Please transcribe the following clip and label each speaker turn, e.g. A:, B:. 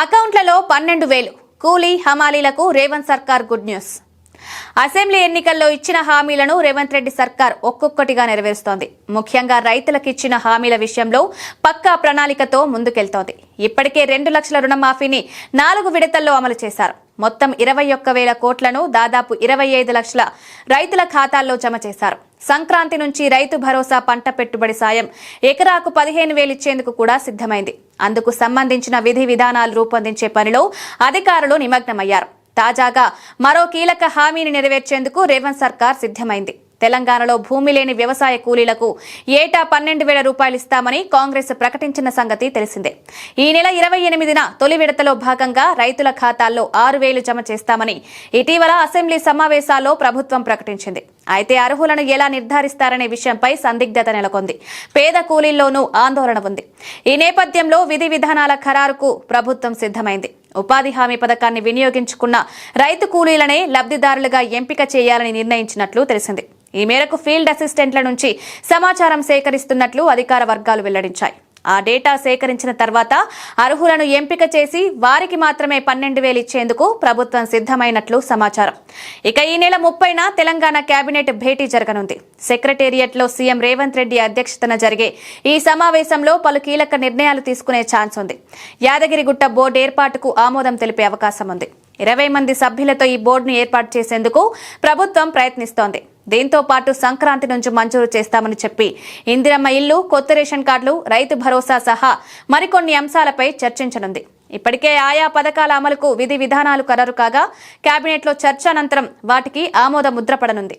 A: అకౌంట్లలో పన్నెండు వేలు. కూలీ హమాలీలకు రేవంత్ సర్కార్ గుడ్ న్యూస్. అసెంబ్లీ ఎన్నికల్లో ఇచ్చిన హామీలను రేవంత్ రెడ్డి సర్కార్ ఒక్కొక్కటిగా నెరవేరుస్తోంది. ముఖ్యంగా రైతులకు ఇచ్చిన హామీల విషయంలో పక్కా ప్రణాళికతో ముందుకెళ్తోంది. ఇప్పటికే రెండు లక్షల రుణమాఫీని నాలుగు విడతల్లో అమలు చేశారు. మొత్తం ఇరవై ఒక్క వేల కోట్లను దాదాపు ఇరవై ఐదు లక్షల రైతుల ఖాతాల్లో జమ చేశారు. సంక్రాంతి నుంచి రైతు భరోసా పంట పెట్టుబడి సాయం ఎకరాకు పదిహేను వేలు ఇచ్చేందుకు కూడా సిద్ధమైంది. అందుకు సంబంధించిన విధి విధానాలు రూపొందించే పనిలో అధికారులు నిమగ్నమయ్యారు. తాజాగా మరో కీలక హామీని నెరవేర్చేందుకు రేవంత్ సర్కార్ సిద్ధమైంది. తెలంగాణలో భూమి లేని వ్యవసాయ కూలీలకు ఏటా పన్నెండు వేల రూపాయలు ఇస్తామని కాంగ్రెస్ ప్రకటించిన సంగతి తెలిసిందే. ఈ నెల ఇరవై ఎనిమిదిన తొలి విడతలో భాగంగా రైతుల ఖాతాల్లో ఆరు వేలు జమ చేస్తామని ఇటీవల అసెంబ్లీ సమావేశాల్లో ప్రభుత్వం ప్రకటించింది. అయితే అర్హులను ఎలా నిర్ధారిస్తారనే విషయంపై సందిగ్ధత నెలకొంది. పేద కూలీల్లోనూ ఆందోళన ఉంది. ఈ నేపథ్యంలో విధి విధానాల ఖరారుకు ప్రభుత్వం సిద్ధమైంది. ఉపాధి హామీ పథకాన్ని వినియోగించుకున్న రైతు కూలీలనే లబ్ధిదారులుగా ఎంపిక చేయాలని నిర్ణయించినట్లు తెలిసింది. ఈ మేరకు ఫీల్డ్ అసిస్టెంట్ల నుంచి సమాచారం సేకరిస్తున్నట్లు అధికార వర్గాలు వెల్లడించాయి. ఆ డేటా సేకరించిన తర్వాత అర్హులను ఎంపిక చేసి వారికి మాత్రమే పన్నెండు వేలు ఇచ్చేందుకు ప్రభుత్వం సిద్ధమైనట్లు సమాచారం. ఇక ఈ నెల ముప్పైన తెలంగాణ కేబినెట్ భేటీ జరగనుంది. సెక్రటేరియట్లో సీఎం రేవంత్ రెడ్డి అధ్యక్షతన జరిగే ఈ సమావేశంలో పలు కీలక నిర్ణయాలు తీసుకునే ఛాన్స్ ఉంది. యాదగిరిగుట్ట బోర్డు ఏర్పాటుకు ఆమోదం తెలిపే అవకాశం ఉంది. ఇరవై మంది సభ్యులతో ఈ బోర్డును ఏర్పాటు చేసేందుకు ప్రభుత్వం ప్రయత్నిస్తోంది. దీంతో పాటు సంక్రాంతి నుంచి మంజూరు చేస్తామని చెప్పి ఇందిరమ్మ ఇల్లు కొత్త రేషన్ కార్డులు రైతు భరోసా సహా మరికొన్ని అంశాలపై చర్చించనుంది. ఇప్పటికే ఆయా పథకాల అమలుకు విధి విధానాలు ఖరారు కాగా కేబినెట్లో చర్చ అనంతరం వాటికి ఆమోద ముద్ర పడనుంది.